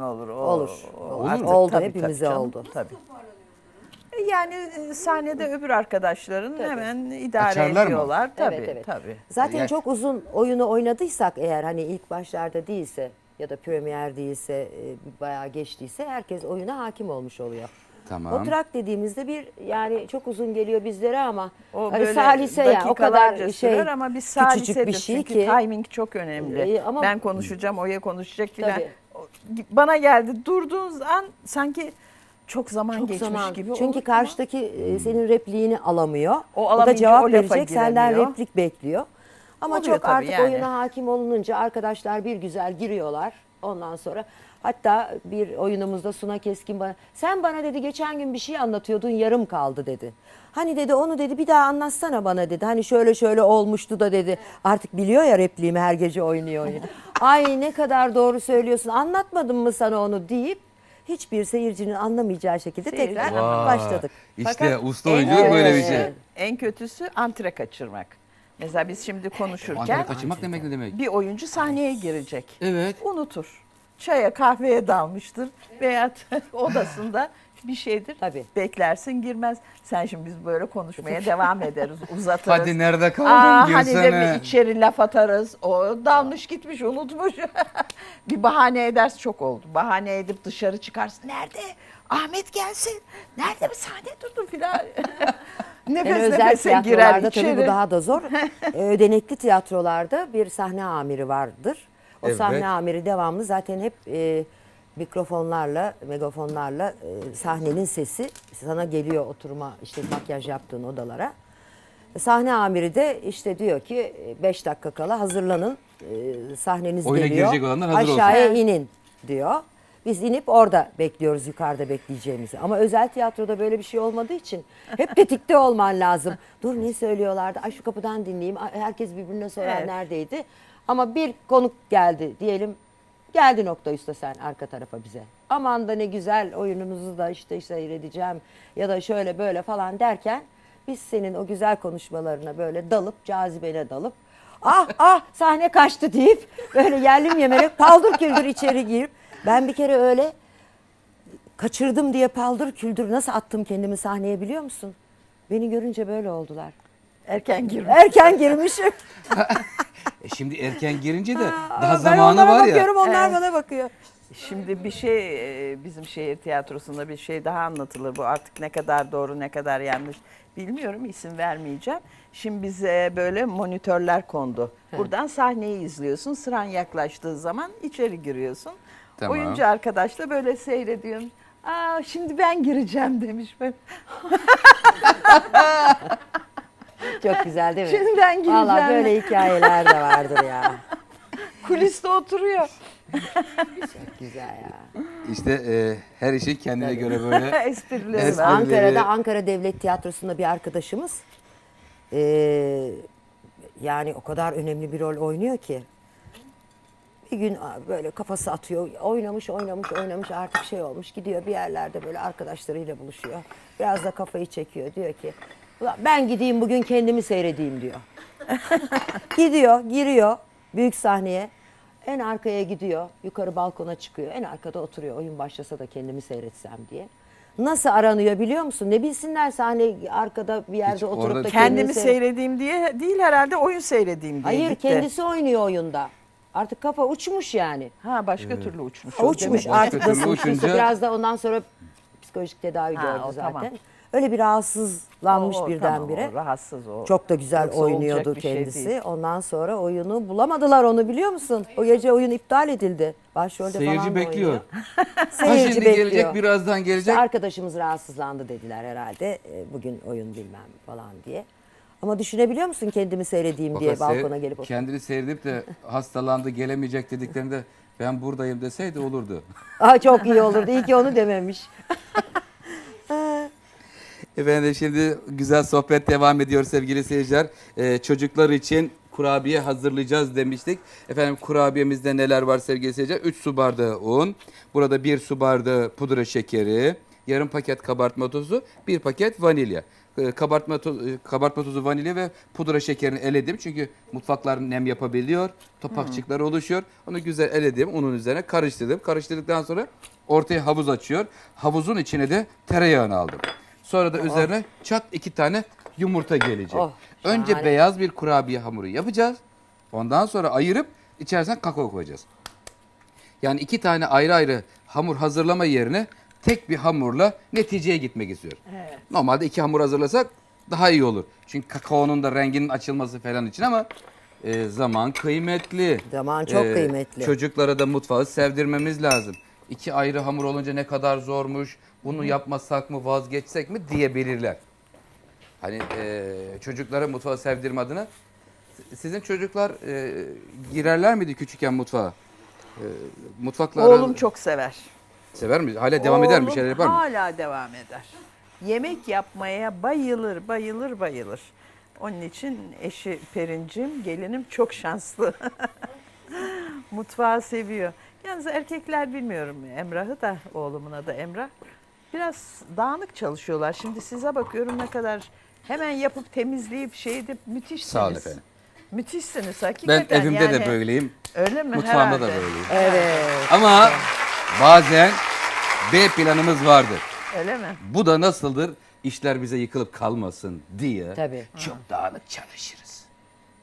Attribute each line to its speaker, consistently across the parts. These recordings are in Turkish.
Speaker 1: olur. O-
Speaker 2: Olur. Olur mu? Oldu,
Speaker 1: tabii,
Speaker 2: hepimize
Speaker 1: tabii canım,
Speaker 2: oldu.
Speaker 1: Tabii. E, Yani e, sahnede öbür arkadaşların hemen idare
Speaker 3: Açarlar mı?
Speaker 1: ediyorlar. Tabii
Speaker 2: Evet, evet.
Speaker 1: tabii.
Speaker 2: Zaten
Speaker 3: Yani-
Speaker 2: çok uzun oyunu oynadıysak eğer hani ilk başlarda değilse ya da premier değilse e, bayağı geçtiyse herkes oyuna hakim olmuş oluyor.
Speaker 3: Tamam.
Speaker 2: Oturak dediğimizde bir yani çok uzun geliyor bizlere ama
Speaker 1: O
Speaker 2: hani
Speaker 1: böyle
Speaker 2: salise ya o kadar şey
Speaker 1: sürer ama biz
Speaker 2: küçücük
Speaker 1: salisedir
Speaker 2: bir şey
Speaker 1: çünkü
Speaker 2: ki
Speaker 1: timing çok önemli.
Speaker 2: Ee, ama-
Speaker 1: ben konuşacağım, Oya konuşacak filan.
Speaker 2: Tabii.
Speaker 1: Bana geldi durduğun an sanki çok zaman
Speaker 2: çok
Speaker 1: geçmiş
Speaker 2: zaman.
Speaker 1: gibi
Speaker 2: Çünkü karşıdaki e, senin repliğini alamıyor.
Speaker 1: O
Speaker 2: O, da cevap
Speaker 1: o
Speaker 2: verecek senden replik bekliyor. Ama
Speaker 1: Oluyor
Speaker 2: çok artık
Speaker 1: yani.
Speaker 2: oyuna hakim olununca arkadaşlar bir güzel giriyorlar. Ondan sonra hatta bir oyunumuzda Suna Keskin bana sen bana dedi geçen gün bir şey anlatıyordun yarım kaldı dedi. Hani dedi onu dedi bir daha anlatsana bana dedi. Hani şöyle şöyle olmuştu da dedi. Artık biliyor ya repliğimi her gece oynuyor oynuyor. Ay ne kadar doğru söylüyorsun anlatmadım mı sana onu deyip hiçbir seyircinin anlamayacağı şekilde
Speaker 1: Seyirci-
Speaker 2: tekrar
Speaker 3: Vay.
Speaker 2: başladık.
Speaker 3: İşte
Speaker 1: Fakat
Speaker 3: usta
Speaker 1: en-
Speaker 3: oyunculuk böyle bir şey.
Speaker 1: En kötüsü antre kaçırmak. Mesela biz şimdi konuşurken
Speaker 3: Antrenman kaçırmak demek ne demek?
Speaker 1: bir oyuncu sahneye girecek.
Speaker 3: Evet.
Speaker 1: Unutur. Çaya kahveye dalmıştır veya odasında bir şeydir.
Speaker 2: Tabii.
Speaker 1: Beklersin girmez. Sen şimdi biz böyle konuşmaya devam ederiz. Uzatırız.
Speaker 3: Hadi nerede kaldın
Speaker 1: Aa, hani de bir içeri laf atarız. O dalmış gitmiş unutmuş. bir bahane edersin çok oldu. Bahane edip dışarı çıkarsın. Nerede? Ahmet gelsin. Nerede bir sahne durdu filan. nefes
Speaker 2: Yani özel
Speaker 1: nefese girer
Speaker 2: tiyatrolarda
Speaker 1: içeri.
Speaker 2: tabii bu daha da zor. Ee, Ödenekli tiyatrolarda bir sahne amiri vardır. O
Speaker 3: Evet.
Speaker 2: sahne amiri devamlı zaten hep e, mikrofonlarla, megafonlarla e, sahnenin sesi sana geliyor oturma işte makyaj yaptığın odalara. Sahne amiri de işte diyor ki 5 dakika kala hazırlanın e, sahneniz
Speaker 3: Oyuna
Speaker 2: geliyor.
Speaker 3: girecek olanlar hazır olsun.
Speaker 2: Aşağıya inin diyor. Biz inip orada bekliyoruz yukarıda bekleyeceğimizi. Ama özel tiyatroda böyle bir şey olmadığı için hep tetikte olman lazım. Dur ne söylüyorlardı? Ay şu kapıdan dinleyeyim. Ay, Herkes birbirine sorar
Speaker 1: Evet.
Speaker 2: neredeydi. Ama bir konuk geldi diyelim. Geldi nokta üstte sen arka tarafa bize. Aman da ne güzel oyununuzu da işte seyredeceğim ya da şöyle böyle falan derken biz senin o güzel konuşmalarına böyle dalıp cazibene dalıp ah ah sahne kaçtı deyip böyle yerlim yemerek paldır küldür içeri girip ben bir kere öyle kaçırdım diye paldır küldür nasıl attım kendimi sahneye biliyor musun? Beni görünce böyle oldular.
Speaker 1: Erken girmiş.
Speaker 2: Erken girmişim.
Speaker 3: E şimdi erken girince de daha
Speaker 2: ben
Speaker 3: zamanı var ya.
Speaker 2: bakıyorum onlar
Speaker 1: Evet.
Speaker 2: bana bakıyor.
Speaker 1: Şimdi bir şey e, bizim şehir tiyatrosunda bir şey daha anlatılır. Bu artık ne kadar doğru ne kadar yanlış bilmiyorum isim vermeyeceğim. Şimdi bize böyle monitörler kondu. Buradan sahneyi izliyorsun. Sıran yaklaştığı zaman içeri giriyorsun.
Speaker 3: Tamam.
Speaker 1: Oyuncu arkadaş da böyle seyrediyorsun. Aa şimdi ben gireceğim demiş. Ben,
Speaker 2: Çok güzel değil mi?
Speaker 1: Şimdi ben gireceğim.
Speaker 2: Valla böyle hikayeler de vardır ya.
Speaker 1: kuliste oturuyor.
Speaker 2: Güzel ya.
Speaker 3: İşte e, her işin kendine göre böyle.
Speaker 1: Esprileri
Speaker 3: Espri-
Speaker 1: var.
Speaker 2: Ankara'da Ankara Devlet Tiyatrosu'nda bir arkadaşımız eee, yani o kadar önemli bir rol oynuyor ki bir gün böyle kafası atıyor oynamış oynamış oynamış artık şey olmuş gidiyor bir yerlerde böyle arkadaşlarıyla buluşuyor biraz da kafayı çekiyor diyor ki "Ulan ben gideyim bugün kendimi seyredeyim diyor gidiyor giriyor büyük sahneye en arkaya gidiyor yukarı balkona çıkıyor en arkada oturuyor oyun başlasa da kendimi seyretsem diye. Nasıl aranıyor biliyor musun? Ne bilsinler sahne arkada bir yerde
Speaker 3: Hiç
Speaker 2: oturup
Speaker 3: orada-
Speaker 2: da
Speaker 1: Kendimi
Speaker 2: seyret-
Speaker 1: seyredeyim diye değil herhalde oyun seyredeyim diye
Speaker 2: Hayır
Speaker 1: gitti.
Speaker 2: kendisi oynuyor oyunda. Artık kafa uçmuş yani.
Speaker 1: Ha başka türlü uçmuş. o
Speaker 2: Uçmuş
Speaker 1: demek.
Speaker 2: artık
Speaker 3: Başka uçunca-
Speaker 2: biraz da ondan sonra psikolojik tedavi
Speaker 1: Ha,
Speaker 2: gördü
Speaker 1: o
Speaker 2: zaten.
Speaker 1: tamam.
Speaker 2: Öyle bir rahatsızlanmış
Speaker 1: O- o
Speaker 2: birdenbire.
Speaker 1: tamam, o rahatsız o.
Speaker 2: Çok da güzel
Speaker 1: Yoksa
Speaker 2: oynuyordu
Speaker 1: şey
Speaker 2: kendisi.
Speaker 1: değil.
Speaker 2: Ondan sonra oyunu bulamadılar onu biliyor musun? O gece oyun iptal edildi. Başrolde
Speaker 3: Seyirci
Speaker 2: falan
Speaker 3: bekliyor.
Speaker 2: oynuyor.
Speaker 3: Ha
Speaker 2: Seyirci
Speaker 3: şimdi
Speaker 2: bekliyor.
Speaker 3: gelecek birazdan
Speaker 2: İşte
Speaker 3: gelecek.
Speaker 2: arkadaşımız rahatsızlandı dediler herhalde. E, Bugün oyun bilmem falan diye. Ama düşünebiliyor musun kendimi seyredeyim diye
Speaker 3: Fakat seyir-
Speaker 2: balkona gelip oturup.
Speaker 3: kendini seyredip de hastalandı gelemeyecek dediklerinde ben buradayım deseydi olurdu.
Speaker 2: Aa, çok iyi olurdu. İyi ki onu dememiş.
Speaker 3: Efendim şimdi güzel sohbet devam ediyor sevgili seyirciler. Ee, çocuklar için kurabiye hazırlayacağız demiştik. Efendim kurabiyemizde neler var sevgili seyirciler? 3 su bardağı un, burada 1 su bardağı pudra şekeri, yarım paket kabartma tozu, 1 paket vanilya. e, kabartma tozu, e, kabartma tozu, vanilya ve pudra şekerini eledim. Çünkü mutfaklar nem yapabiliyor. Topakçıklar oluşuyor. Onu güzel eledim. Unun üzerine karıştırdım. Karıştırdıktan sonra ortaya havuz açıyor. Havuzun içine de tereyağını aldım. Sonra da üzerine çat iki tane yumurta gelecek.
Speaker 2: Oh,
Speaker 3: Önce
Speaker 2: şahane.
Speaker 3: beyaz bir kurabiye hamuru yapacağız. Ondan sonra ayırıp içerisine kakao koyacağız. Yani iki tane ayrı ayrı hamur hazırlama yerine tek bir hamurla neticeye gitmek istiyor. Normalde iki hamur hazırlasak daha iyi olur. Çünkü kakaonun da renginin açılması falan için ama e, zaman kıymetli.
Speaker 2: Zaman çok
Speaker 3: E,
Speaker 2: kıymetli.
Speaker 3: Çocuklara da mutfağı sevdirmemiz lazım. İki ayrı hamur olunca ne kadar zormuş, bunu yapmasak mı vazgeçsek mi diyebilirler. Hani e, çocuklara mutfağı sevdirme adına. Sizin çocuklar e, girerler miydi küçükken mutfağa? E, mutfakla
Speaker 1: Oğlum
Speaker 3: ara-
Speaker 1: çok sever.
Speaker 3: sever mi? Hala devam eder mi?
Speaker 1: Oğlum
Speaker 3: şeyler yapar mı?
Speaker 1: Hala devam eder. Yemek yapmaya bayılır, bayılır, bayılır. Onun için eşi Perincim, gelinim çok şanslı. Mutfağı seviyor. Yalnız erkekler bilmiyorum Emrah'ı da oğlumun adı Emrah. Biraz dağınık çalışıyorlar. Şimdi size bakıyorum ne kadar hemen yapıp temizleyip şey edip müthişsiniz.
Speaker 3: Sağ olun efendim.
Speaker 1: Müthişsiniz
Speaker 3: Ben
Speaker 1: hakikaten.
Speaker 3: evimde de
Speaker 1: yani.
Speaker 3: böyleyim.
Speaker 1: Öyle mi?
Speaker 3: Mutfağımda da böyleyim.
Speaker 2: Evet.
Speaker 3: Ama bazen B planımız vardır.
Speaker 1: Öyle mi?
Speaker 3: Bu da nasıldır? İşler bize yıkılıp kalmasın diye
Speaker 2: Tabii.
Speaker 3: çok dağınık çalışırız.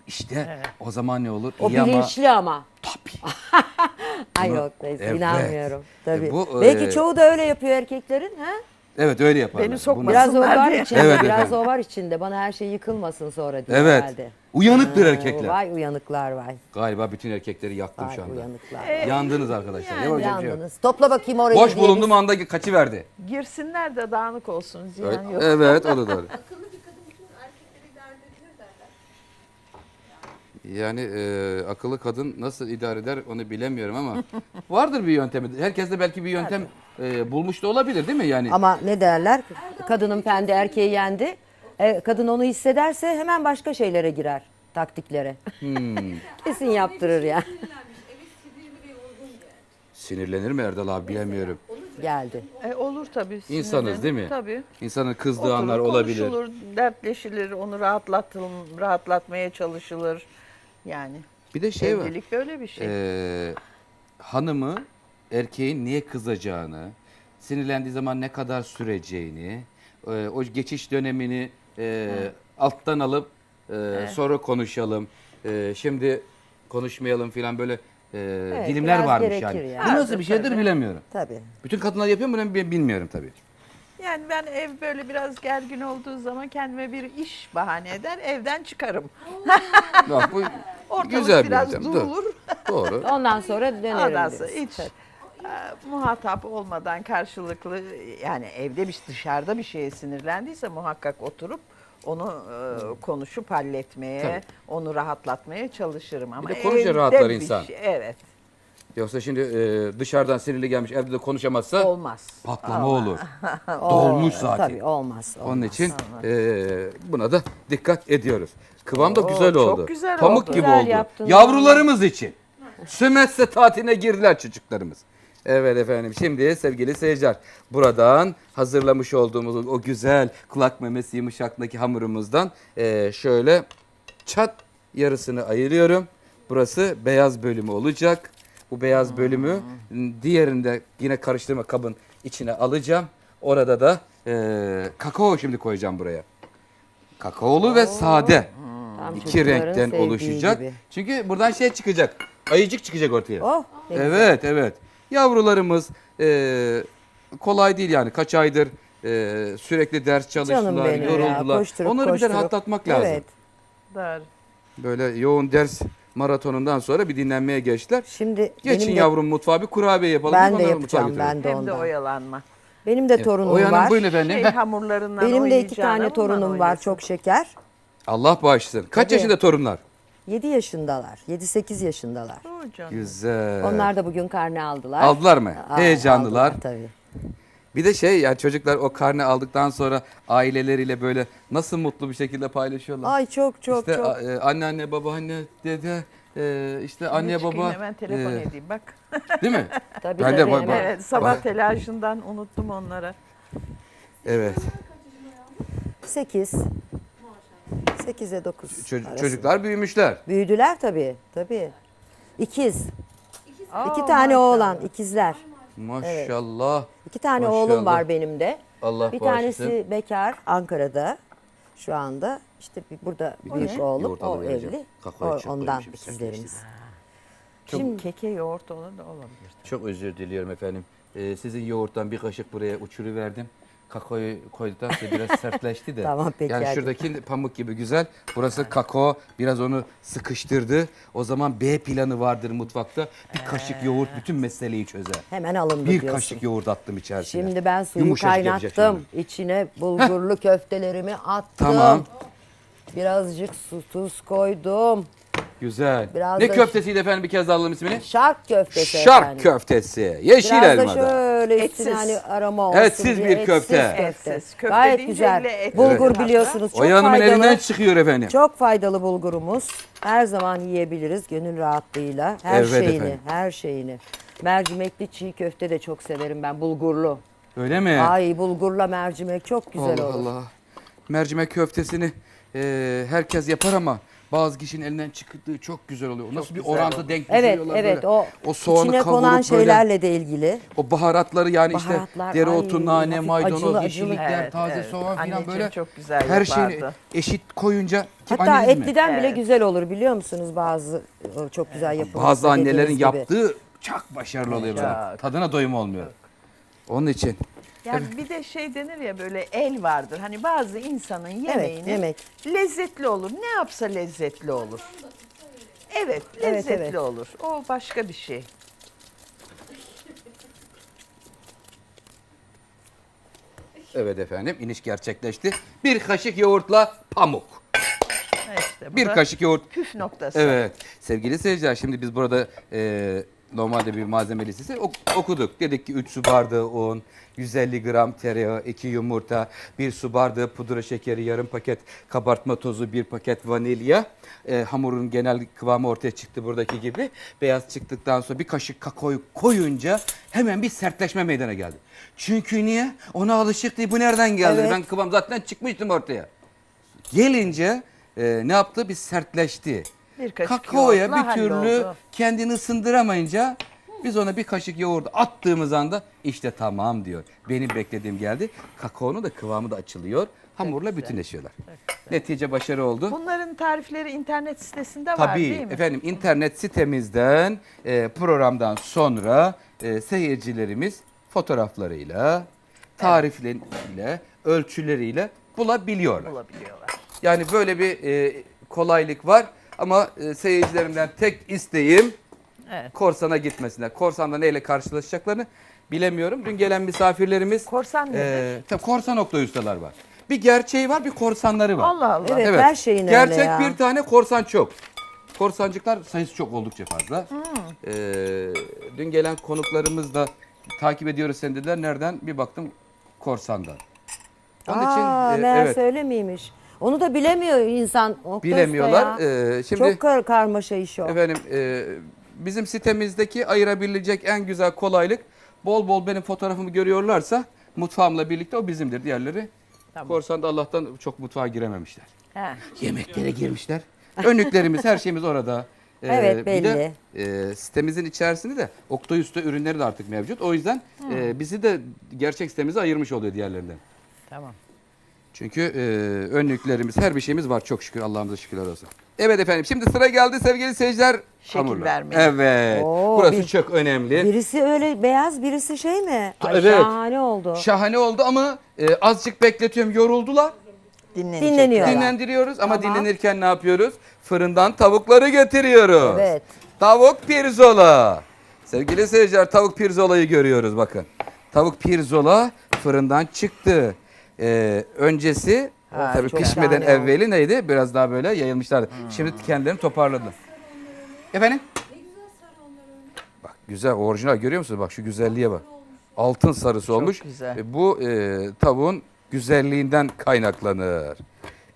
Speaker 3: İşte o zaman ne olur?
Speaker 2: O
Speaker 3: İyi ama-
Speaker 2: bilinçli ama.
Speaker 3: Tabii.
Speaker 2: Ay
Speaker 3: Bunu-
Speaker 2: yok neyse
Speaker 3: Evet.
Speaker 2: inanmıyorum. Tabii.
Speaker 3: E bu,
Speaker 2: Belki
Speaker 3: e,
Speaker 2: çoğu da öyle yapıyor erkeklerin. ha?
Speaker 3: Evet öyle yaparlar.
Speaker 1: Beni sokma.
Speaker 3: Bunlar-
Speaker 2: Biraz o var içinde.
Speaker 3: Evet
Speaker 2: biraz
Speaker 3: efendim.
Speaker 2: o var içinde. Bana her şey yıkılmasın sonra diye
Speaker 3: Evet.
Speaker 2: herhalde.
Speaker 3: Uyanıktır
Speaker 2: Ha,
Speaker 3: erkekler.
Speaker 2: Vay uyanıklar vay.
Speaker 3: Galiba bütün erkekleri yaktım
Speaker 2: Vay
Speaker 3: şu anda.
Speaker 2: uyanıklar.
Speaker 3: Yandınız arkadaşlar.
Speaker 1: Yani
Speaker 3: şey.
Speaker 2: Yandınız. Topla bakayım orayı.
Speaker 3: Boş bulunduğum anda kaçı verdi.
Speaker 1: Girsinler de dağınık olsun. Ziyan yok.
Speaker 3: Evet o da doğru. Yani e, akıllı kadın nasıl idare eder onu bilemiyorum ama vardır bir yöntemi. Herkes de belki bir yöntem e, bulmuş da olabilir değil mi? Yani
Speaker 2: Ama ne derler? Kadının pendi erkeği yendi. E, kadın onu hissederse hemen başka şeylere girer. Taktiklere.
Speaker 3: Hmm.
Speaker 2: Kesin yaptırır yani.
Speaker 3: sinirlenir mi Erdal abi bilemiyorum.
Speaker 2: Geldi.
Speaker 1: E, olur tabii.
Speaker 3: İnsanız
Speaker 1: sinirlenir.
Speaker 3: değil mi?
Speaker 1: Tabii.
Speaker 3: İnsanın kızdığı
Speaker 1: Oturur,
Speaker 3: anlar olabilir.
Speaker 1: Konuşulur, dertleşilir, onu rahatlatıl, rahatlatmaya çalışılır. Yani
Speaker 3: Bir de şey var.
Speaker 1: evlilik böyle bir şey.
Speaker 3: Ee, hanımı erkeğin niye kızacağını, sinirlendiği zaman ne kadar süreceğini, e, o geçiş dönemini e, alttan alıp e, sonra konuşalım. e, şimdi konuşmayalım falan böyle e, dilimler
Speaker 2: biraz
Speaker 3: varmış
Speaker 2: gerekir
Speaker 3: yani.
Speaker 2: yani.
Speaker 3: Bu nasıl bir şeydir bilemiyorum.
Speaker 2: Tabii.
Speaker 3: Bütün kadınlar yapıyor mu ben bilmiyorum tabii.
Speaker 1: Yani ben ev böyle biraz gergin olduğu zaman kendime bir iş bahane eder, evden çıkarım.
Speaker 3: Bak bu
Speaker 1: Ortalık
Speaker 3: güzel bir
Speaker 1: biraz
Speaker 3: yöntem.
Speaker 1: durulur.
Speaker 3: Doğru.
Speaker 2: Ondan sonra dönerim.
Speaker 1: Ondan sonra
Speaker 2: diyorsun.
Speaker 1: hiç e, muhatap olmadan karşılıklı yani evde bir dışarıda bir şeye sinirlendiyse muhakkak oturup onu e, konuşup halletmeye,
Speaker 3: Tabii.
Speaker 1: onu rahatlatmaya çalışırım ama
Speaker 3: de konuşunca
Speaker 1: evde
Speaker 3: rahatlar
Speaker 1: bir
Speaker 3: insan.
Speaker 1: şey- evet.
Speaker 3: Yoksa şimdi e, dışarıdan sinirli gelmiş evde de konuşamazsa
Speaker 1: Olmaz.
Speaker 3: patlama olur. Dolmuş zaten.
Speaker 2: Tabii olmaz.
Speaker 3: Onun
Speaker 2: olmaz.
Speaker 3: için eee, buna da dikkat ediyoruz. Kıvam da güzel
Speaker 1: çok
Speaker 3: oldu.
Speaker 1: güzel
Speaker 3: Pamuk
Speaker 1: oldu.
Speaker 3: gibi
Speaker 2: Güzel
Speaker 3: oldu.
Speaker 2: yaptın
Speaker 3: Yavrularımız için. Sümetse tatiline girdiler çocuklarımız. Evet efendim şimdi sevgili seyirciler buradan hazırlamış olduğumuz o güzel kulak memesi yumuşaklığındaki hamurumuzdan eee, şöyle çat yarısını ayırıyorum. Burası beyaz bölümü olacak. Bu beyaz bölümü diğerinde yine karıştırma kabın içine alacağım. Orada da eee, kakao şimdi koyacağım buraya. Kakaolu ve sade.
Speaker 2: Tam
Speaker 3: İki
Speaker 2: çocukların
Speaker 3: renkten
Speaker 2: sevdiği
Speaker 3: oluşacak.
Speaker 2: gibi.
Speaker 3: Çünkü buradan şey çıkacak. Ayıcık çıkacak ortaya.
Speaker 2: Oh, ne güzel.
Speaker 3: evet, evet. Yavrularımız eee, kolay değil yani. Kaç aydır eee, sürekli ders
Speaker 2: Canım
Speaker 3: çalıştılar,
Speaker 2: benim ya.
Speaker 3: yoruldular.
Speaker 2: Koşturup
Speaker 3: Onları bir de
Speaker 2: koşturup.
Speaker 3: rahatlatmak lazım.
Speaker 2: Evet.
Speaker 1: Doğru.
Speaker 3: Böyle yoğun ders maratonundan sonra bir dinlenmeye geçtiler.
Speaker 2: Şimdi
Speaker 3: Geçin
Speaker 2: benim de,
Speaker 3: yavrum mutfağa bir kurabiye yapalım.
Speaker 2: ben de yapacağım ben de
Speaker 1: Hem de
Speaker 2: ondan.
Speaker 1: oyalanma.
Speaker 2: Benim de
Speaker 3: Evet,
Speaker 2: torunum
Speaker 3: Hanım,
Speaker 2: var.
Speaker 3: buyurun efendim.
Speaker 1: Şey
Speaker 3: Heh.
Speaker 2: Benim
Speaker 1: hamurlarından
Speaker 2: de iki tane
Speaker 1: ondan
Speaker 2: torunum var çok şeker.
Speaker 3: Allah bağışlasın. Kaç
Speaker 2: Tabii.
Speaker 3: yaşında torunlar?
Speaker 2: 7 yaşındalar. 7-8 yaşındalar.
Speaker 3: Güzel.
Speaker 2: Onlar da bugün karne aldılar.
Speaker 3: Aldılar mı?
Speaker 2: Aa,
Speaker 3: Heyecanlılar.
Speaker 2: aldılar tabii.
Speaker 3: Bir de şey yani çocuklar o karne aldıktan sonra aileleriyle böyle nasıl mutlu bir şekilde paylaşıyorlar.
Speaker 2: Ay çok çok
Speaker 3: işte
Speaker 2: çok.
Speaker 3: a- e, anneanne, babaanne, dede, e, işte anne
Speaker 1: Çıkayım
Speaker 3: baba.
Speaker 1: Hemen telefon
Speaker 3: e,
Speaker 1: edeyim bak.
Speaker 3: Değil mi?
Speaker 2: Tabii,
Speaker 3: ben de
Speaker 2: tabii,
Speaker 3: bak- bak.
Speaker 1: Evet sabah
Speaker 3: Bak.
Speaker 1: telaşından unuttum onları.
Speaker 3: Evet.
Speaker 2: 8. 8'e 9.
Speaker 3: Çocuk- çocuklar büyümüşler.
Speaker 2: Büyüdüler tabii. Tabii. İkiz.
Speaker 1: Aa,
Speaker 2: İki tane
Speaker 1: maşallah.
Speaker 2: oğlan, ikizler.
Speaker 3: Maşallah.
Speaker 2: İki tane
Speaker 3: Maşallah.
Speaker 2: oğlum var benim de.
Speaker 3: Allah
Speaker 2: bir
Speaker 3: bağışlasın.
Speaker 2: tanesi bekar Ankara'da şu anda. İşte bir burada büyük oğlum o evli. O,
Speaker 3: çok
Speaker 2: ondan
Speaker 3: koymuşum,
Speaker 2: ikizlerimiz.
Speaker 1: Şimdi keke yoğurt olan da olabilir.
Speaker 3: Çok özür diliyorum efendim. Ee, sizin yoğurttan bir kaşık buraya uçuruverdim. Kakaoyu koyduktan sonra biraz sertleşti de.
Speaker 2: Tamam, peki,
Speaker 3: Yani
Speaker 2: hadi.
Speaker 3: şuradaki pamuk gibi güzel. Burası kakao biraz onu sıkıştırdı. O zaman B planı vardır mutfakta. Bir kaşık yoğurt bütün meseleyi çözer.
Speaker 2: Hemen alındı
Speaker 3: Bir
Speaker 2: diyorsun.
Speaker 3: kaşık yoğurt attım içerisine.
Speaker 2: Şimdi ben suyu
Speaker 3: Yumuşacık yapacak
Speaker 2: kaynattım.
Speaker 3: şimdi.
Speaker 2: İçine bulgurlu köftelerimi attım.
Speaker 3: Tamam.
Speaker 2: Birazcık su tuz koydum.
Speaker 3: Güzel.
Speaker 2: Biraz
Speaker 3: ne
Speaker 2: da-
Speaker 3: köftesiydi efendim bir kez daha alalım ismini?
Speaker 2: Şark köftesi
Speaker 3: Şark
Speaker 2: efendim.
Speaker 3: köftesi. Yeşil
Speaker 2: Biraz da
Speaker 3: elmada.
Speaker 2: şöyle
Speaker 1: Etsiz.
Speaker 2: üstüne hani aroma olsun
Speaker 3: Etsiz
Speaker 2: diye.
Speaker 3: bir köfte.
Speaker 2: Etsiz
Speaker 1: Etsiz. Köfte
Speaker 2: Gayet güzel.
Speaker 1: et.
Speaker 2: Bulgur
Speaker 1: Evet.
Speaker 2: biliyorsunuz çok
Speaker 3: Oya Hanım'ın
Speaker 2: faydalı.
Speaker 3: elinden çıkıyor efendim.
Speaker 2: Çok faydalı bulgurumuz. Her zaman yiyebiliriz gönül rahatlığıyla. Her
Speaker 3: Evet
Speaker 2: şeyini,
Speaker 3: efendim.
Speaker 2: her şeyini. Mercimekli çiğ köfte de çok severim ben bulgurlu.
Speaker 3: Öyle mi?
Speaker 2: Ay bulgurla mercimek çok güzel
Speaker 3: Allah
Speaker 2: olur.
Speaker 3: Allah. Mercimek köftesini e, herkes yapar ama bazı kişinin elinden çıktığı çok güzel oluyor. O Nasıl bir
Speaker 1: güzel
Speaker 3: orantı
Speaker 1: olur.
Speaker 3: denk
Speaker 2: Evet,
Speaker 3: getiriyorlar
Speaker 2: evet
Speaker 3: böyle.
Speaker 2: o,
Speaker 3: o soğanı
Speaker 2: içine
Speaker 3: kavurup
Speaker 2: konan
Speaker 3: böyle
Speaker 2: şeylerle de ilgili.
Speaker 3: o baharatları yani
Speaker 2: Baharatlar,
Speaker 3: işte dereotu,
Speaker 2: ay,
Speaker 3: nane,
Speaker 2: hafif
Speaker 3: maydanoz,
Speaker 2: acılı, acılı.
Speaker 3: yeşillikler,
Speaker 1: Evet,
Speaker 3: taze
Speaker 1: evet.
Speaker 3: soğan falan
Speaker 1: Anneciğim
Speaker 3: böyle
Speaker 1: çok güzel
Speaker 3: her şeyini
Speaker 1: yapardı.
Speaker 3: eşit koyunca ki
Speaker 2: Hatta
Speaker 3: anneniz mi?
Speaker 2: etliden bile
Speaker 1: Evet.
Speaker 2: güzel olur biliyor musunuz bazı o çok güzel yapılmış.
Speaker 3: Bazı annelerin yaptığı çok başarılı oluyor böyle.
Speaker 1: Çok.
Speaker 3: Tadına doyum olmuyor. Onun için.
Speaker 1: Yani bir de şey denir ya böyle el vardır. Hani bazı insanın yemeğini
Speaker 2: yemek.
Speaker 1: lezzetli olur. Ne yapsa lezzetli olur. Evet,
Speaker 2: Evet,
Speaker 1: lezzetli
Speaker 2: evet.
Speaker 1: olur. O başka bir şey.
Speaker 3: Evet efendim iniş gerçekleşti. Bir kaşık yoğurtla pamuk.
Speaker 1: İşte bu
Speaker 3: Bir kaşık yoğurt
Speaker 1: püf noktası.
Speaker 3: Evet. Sevgili seyirciler şimdi biz burada e, normalde bir malzeme listesi ok- okuduk. Dedik ki 3 su bardağı un, 150 gram tereyağı, 2 yumurta, 1 su bardağı pudra şekeri, yarım paket kabartma tozu, 1 paket vanilya. E, hamurun genel kıvamı ortaya çıktı buradaki gibi. Beyaz çıktıktan sonra bir kaşık kakaoyu koyunca hemen bir sertleşme meydana geldi. Çünkü niye? Ona alışık değil. Bu nereden geldi?
Speaker 2: Evet.
Speaker 3: Ben kıvam zaten çıkmıştım ortaya. Gelince e, ne yaptı? Bir sertleşti.
Speaker 1: Bir kaşık
Speaker 3: Kakaoya
Speaker 1: yoğurtla
Speaker 3: bir türlü
Speaker 1: halloldu.
Speaker 3: kendini ısındıramayınca biz ona bir kaşık yoğurdu attığımız anda işte tamam diyor. Benim beklediğim geldi. Kakaonun da kıvamı da açılıyor. Hamurla bütünleşiyorlar. Netice başarı oldu.
Speaker 1: Bunların tarifleri internet sitesinde var
Speaker 3: Tabii
Speaker 1: değil mi?
Speaker 3: efendim internet sitemizden e, programdan sonra e, seyircilerimiz fotoğraflarıyla, tarifleriyle, ölçüleriyle bulabiliyorlar.
Speaker 1: Bulabiliyorlar.
Speaker 3: Yani böyle bir e, kolaylık var ama e, seyircilerimden tek isteğim
Speaker 1: Evet.
Speaker 3: korsana gitmesinler. Korsanda neyle karşılaşacaklarını bilemiyorum. Dün gelen misafirlerimiz
Speaker 1: Korsan nedir?
Speaker 3: e, tabii korsan nokta ustalar var. Bir gerçeği var, bir korsanları var.
Speaker 1: Allah Allah.
Speaker 2: Evet, her şeyin öyle
Speaker 3: Gerçek
Speaker 2: ya.
Speaker 3: bir tane korsan çok. Korsancıklar sayısı çok oldukça fazla.
Speaker 1: Hmm.
Speaker 3: Ee, dün gelen konuklarımız da takip ediyoruz sen dediler. Nereden? Bir baktım korsandan. Onun
Speaker 2: Aa,
Speaker 3: için e,
Speaker 2: meğer
Speaker 3: evet
Speaker 2: öyle miymiş? Onu da bilemiyor insan. Oktay Usta
Speaker 3: bilemiyorlar.
Speaker 2: ya.
Speaker 3: Ee, şimdi
Speaker 2: Çok kar- karmaşa iş o.
Speaker 3: efendim e, bizim sitemizdeki ayırabilecek en güzel kolaylık bol bol benim fotoğrafımı görüyorlarsa mutfağımla birlikte o bizimdir. Diğerleri
Speaker 1: Tamam.
Speaker 3: korsanda Allah'tan çok mutfağa girememişler.
Speaker 1: He.
Speaker 3: yemeklere girmişler. Önlüklerimiz, her şeyimiz orada. Ee,
Speaker 2: Evet,
Speaker 3: Bir de
Speaker 2: belli.
Speaker 3: e, sitemizin içerisinde de Oktay Usta ürünleri de artık mevcut. O yüzden e, bizi de gerçek sitemize ayırmış oluyor diğerlerinden.
Speaker 1: Tamam.
Speaker 3: Çünkü e, önlüklerimiz, her bir şeyimiz var çok şükür. Allah'ımıza şükürler olsun. Evet efendim şimdi sıra geldi sevgili seyirciler.
Speaker 1: Şekil
Speaker 3: hamurlar.
Speaker 1: vermeye.
Speaker 3: Evet.
Speaker 2: Oo,
Speaker 3: Burası
Speaker 2: bir-
Speaker 3: çok önemli.
Speaker 2: Birisi öyle beyaz, birisi şey mi? Ay,
Speaker 3: Evet.
Speaker 2: Şahane oldu.
Speaker 3: Şahane oldu ama e, azıcık bekletiyorum. Yoruldular.
Speaker 1: Dinlenecek.
Speaker 2: Dinleniyorlar.
Speaker 3: Dinlendiriyoruz ama
Speaker 2: Tamam.
Speaker 3: dinlenirken ne yapıyoruz? Fırından tavukları getiriyoruz.
Speaker 2: Evet.
Speaker 3: Tavuk pirzola. Sevgili seyirciler tavuk pirzolayı görüyoruz bakın. Tavuk pirzola fırından çıktı. Ee, öncesi
Speaker 1: Ha,
Speaker 3: tabii
Speaker 2: çok
Speaker 3: pişmeden
Speaker 2: şahane oldu.
Speaker 3: evveli neydi? Biraz daha böyle yayılmışlardı. Şimdi kendilerini toparladı. Efendim? Bak güzel orijinal görüyor musunuz? Bak şu güzelliğe bak. Altın sarısı olmuş.
Speaker 1: güzel.
Speaker 3: E, Bu e, tavuğun güzelliğinden kaynaklanır.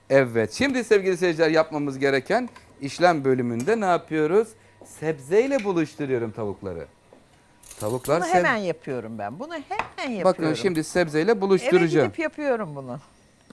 Speaker 3: Evet. Şimdi sevgili seyirciler yapmamız gereken işlem bölümünde ne yapıyoruz? Sebzeyle buluşturuyorum tavukları. Tavuklar
Speaker 1: Bunu hemen yapıyorum ben. Bunu hemen yapıyorum.
Speaker 3: Bakın şimdi sebzeyle
Speaker 1: Eve
Speaker 3: buluşturacağım.
Speaker 1: gidip yapıyorum bunu.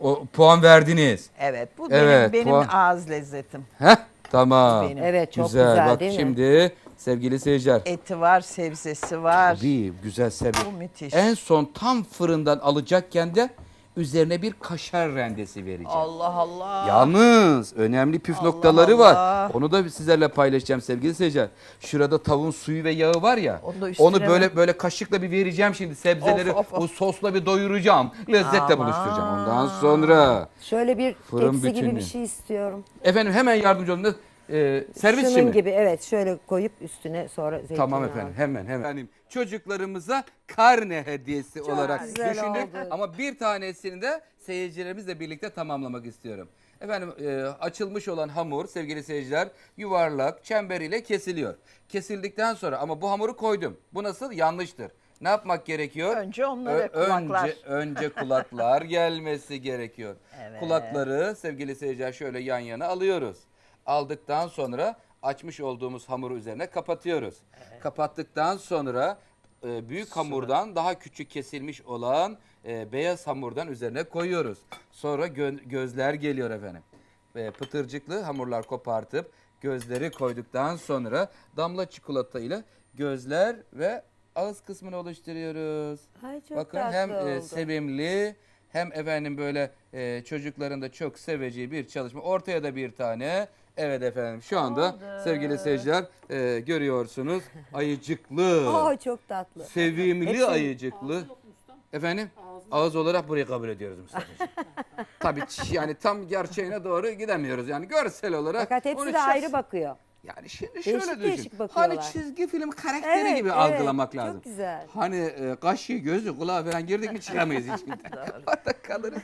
Speaker 3: O puan verdiniz.
Speaker 1: Evet bu
Speaker 3: Evet,
Speaker 1: benim,
Speaker 3: bu-
Speaker 1: benim ağız lezzetim.
Speaker 3: Heh, tamam.
Speaker 1: Benim.
Speaker 2: Evet çok güzel,
Speaker 3: Bak
Speaker 2: değil mi?
Speaker 3: şimdi sevgili seyirciler.
Speaker 1: Eti var, sebzesi var.
Speaker 3: Bir güzel sebze.
Speaker 1: Bu müthiş.
Speaker 3: En son tam fırından alacakken de üzerine bir kaşar rendesi vereceğim.
Speaker 1: Allah Allah.
Speaker 3: Yalnız önemli püf
Speaker 1: Allah
Speaker 3: noktaları
Speaker 1: Allah.
Speaker 3: var. Onu da sizlerle paylaşacağım sevgili seyirciler. Şurada tavuğun suyu ve yağı var ya.
Speaker 1: Onu
Speaker 3: Onu böyle böyle kaşıkla bir vereceğim şimdi sebzeleri
Speaker 1: Of, of, of.
Speaker 3: o sosla bir doyuracağım. Lezzetle
Speaker 1: Aman.
Speaker 3: buluşturacağım. Ondan sonra
Speaker 2: Şöyle bir
Speaker 3: Fırın
Speaker 2: tepsi gibi
Speaker 3: bütünlüğü.
Speaker 2: bir şey istiyorum.
Speaker 3: efendim hemen yardımcı olun. Ee, servis
Speaker 2: Şunun
Speaker 3: için mi?
Speaker 2: gibi evet şöyle koyup üstüne sonra zeytinyağı.
Speaker 3: Tamam efendim hemen hemen. Efendim, çocuklarımıza karne hediyesi olarak
Speaker 2: güzel
Speaker 3: düşündük.
Speaker 2: oldu.
Speaker 3: Ama bir tanesini de seyircilerimizle birlikte tamamlamak istiyorum. Efendim e, açılmış olan hamur sevgili seyirciler yuvarlak çember ile kesiliyor. Kesildikten sonra ama bu hamuru koydum. Bu nasıl? Yanlıştır. Ne yapmak gerekiyor?
Speaker 1: Önce onları, kulaklar.
Speaker 3: Önce, önce kulaklar gelmesi gerekiyor.
Speaker 1: Evet.
Speaker 3: Kulakları sevgili seyirciler şöyle yan yana alıyoruz. Aldıktan sonra açmış olduğumuz hamuru üzerine kapatıyoruz. Kapattıktan sonra e, büyük hamurdan daha küçük kesilmiş olan e, beyaz hamurdan üzerine koyuyoruz. Sonra gö- gözler geliyor efendim. Ve pıtırcıklı hamurlar kopartıp gözleri koyduktan sonra damla çikolata ile gözler ve ağız kısmını oluşturuyoruz.
Speaker 2: Ay, çok
Speaker 3: Bakın hem e, sevimli hem efendim böyle e, çocukların da çok seveceği bir çalışma. Ortaya da bir tane. Evet efendim şu anda sevgili seyirciler e, görüyorsunuz ayıcıklı.
Speaker 2: Aa çok tatlı.
Speaker 3: Sevimli
Speaker 2: Hepsi-
Speaker 3: ayıcıklı. Efendim? Ağız olarak burayı kabul ediyoruz Mustafa'cığım. Tabii ç- yani tam gerçeğine doğru gidemiyoruz yani görsel olarak.
Speaker 2: Fakat hepsi
Speaker 3: onu
Speaker 2: de
Speaker 3: şahs-
Speaker 2: ayrı bakıyor.
Speaker 3: Yani şimdi
Speaker 2: Değişik
Speaker 3: şöyle
Speaker 2: değişik
Speaker 3: düşün.
Speaker 2: bakıyorlar.
Speaker 3: Hani çizgi film karakteri
Speaker 2: Evet,
Speaker 3: gibi
Speaker 2: evet.
Speaker 3: algılamak
Speaker 2: Çok
Speaker 3: lazım.
Speaker 2: güzel.
Speaker 3: Hani e, kaşı, gözü, kulağı falan girdik mi çıkamayız içinden. Orada kalırız.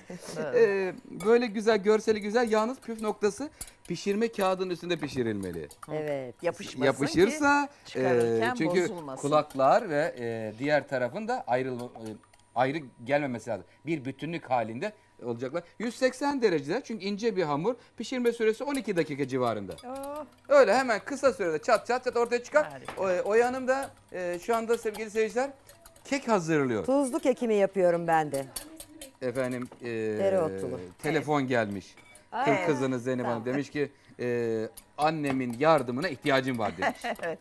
Speaker 3: E, böyle güzel, görseli güzel. Yalnız püf noktası pişirme kağıdının üstünde pişirilmeli.
Speaker 2: Evet.
Speaker 1: Yapışmasın
Speaker 3: Yapışırsa
Speaker 1: ki
Speaker 3: e, çünkü
Speaker 1: bozulmasın.
Speaker 3: kulaklar ve e, diğer tarafın da ayrı ayrı gelmemesi lazım. Bir bütünlük halinde olacaklar. 180 derecede çünkü ince bir hamur. Pişirme süresi 12 dakika civarında.
Speaker 1: Oh,
Speaker 3: Öyle hemen kısa sürede çat çat çat ortaya çıkar.
Speaker 1: Harika.
Speaker 3: O, Oya Hanım da e, şu anda sevgili seyirciler kek hazırlıyor.
Speaker 2: Tuzlu kekimi yapıyorum ben de.
Speaker 3: Efendim e,
Speaker 2: Dereotlu.
Speaker 3: telefon gelmiş. Kız kızınız Zeynep Hanım demiş ki e, annemin yardımına ihtiyacım var demiş.
Speaker 1: evet.